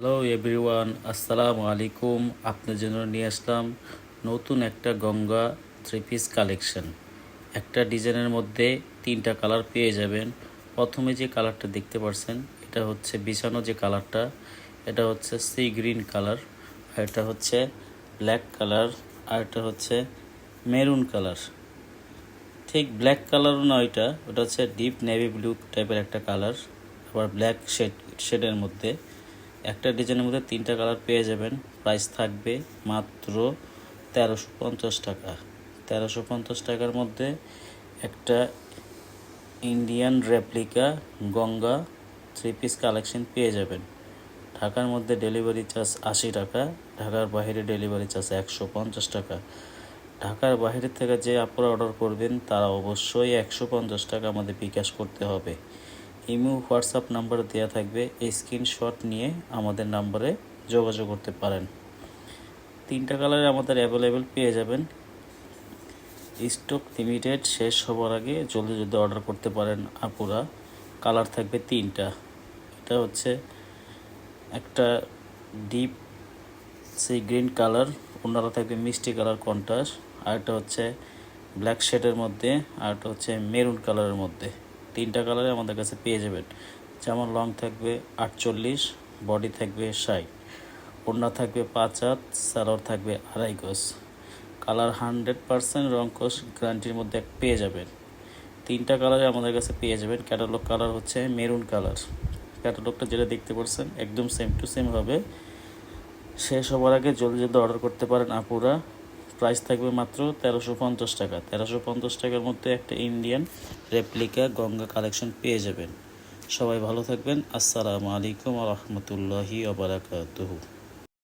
Hello everyone আসসালামু আলাইকুম আপনার জন্য নিয়ে আসলাম নতুন একটা গঙ্গা থ্রি পিস কালেকশন একটা ডিজাইনের মধ্যে তিনটা কালার পেয়ে যাবেন প্রথমে যে কালারটা দেখতে পাচ্ছেন এটা হচ্ছে বিছানো যে কালারটা এটা হচ্ছে সি গ্রিন কালার আর এটা হচ্ছে ব্ল্যাক কালার আর এটা হচ্ছে মেরুন কালার ঠিক ব্ল্যাক কালারও না ওইটা ওটা হচ্ছে ডিপ নেভি ব্লু টাইপের একটা কালার আবার ব্ল্যাক শেড শেডের মধ্যে একটা ডিজাইনের মধ্যে তিনটা কালার পেয়ে যাবেন। প্রাইস থাকবে মাত্র তেরোশো পঞ্চাশ টাকা। তেরোশো পঞ্চাশ টাকার মধ্যে একটা Indian replica Ganga three piece collection পেয়ে যাবেন। ঢাকার মধ্যে ডেলিভারি চার্জ আশি টাকা, ঢাকার বাইরে ডেলিভারি চার্জ একশো পঞ্চাশ টাকা। ঢাকার বাইরে থেকে যে আপনারা অর্ডার করবেন, তারা অবশ্যই একশো পঞ্চাশ টাকা আমাদের বিকাশ করতে হবে। ইমো, হোয়াটসঅ্যাপ নাম্বার দেওয়া থাকবে। এই স্ক্রিনশট নিয়ে আমাদের নাম্বারে যোগাযোগ করতে পারেন। তিনটা কালারে আমাদের অ্যাভেলেবেল পেয়ে যাবেন। স্টক লিমিটেড শেষ হবার আগে জলদি জলদি অর্ডার করতে পারেন আপুরা। কালার থাকবে তিনটা। এটা হচ্ছে একটা ডিপ সেই গ্রিন কালার ওনারা থাকবে মিষ্টি কালার কন্ট্রাস্ট আর একটা হচ্ছে ব্ল্যাক শেডের মধ্যে, আর একটা হচ্ছে মেরুন কালারের মধ্যে। তিনটা কালারে আমাদের কাছে পেয়ে যাবেন। যেমন লং থাকবে আটচল্লিশ বডি থাকবে ষাট, ওড়না থাকবে পাঁচ হাত, সালোয়ার থাকবে আড়াই গজ। কালার হান্ড্রেড পারসেন্ট রং কোষ গ্যারান্টির মধ্যে পেয়ে যাবেন। তিনটা কালারে আমাদের কাছে পেয়ে যাবেন। ক্যাটালগ কালার হচ্ছে মেরুন কালার ক্যাটালগটা যেটা দেখতে পাচ্ছেন, একদম সেম টু সেম হবে। শেষ হবার আগে জলদি জলদি অর্ডার করতে পারেন আপুরা। প্রাইস থাকবে মাত্র তেরোশো পঞ্চাশ টাকা। তেরোশো পঞ্চাশ টাকার মধ্যে একটা ইন্ডিয়ান রেপ্লিকা গঙ্গা কালেকশন পেয়ে যাবেন। সবাই ভালো থাকবেন। আসসালামু আলাইকুম রহমতুল্লাহি ওবরাকাতুহু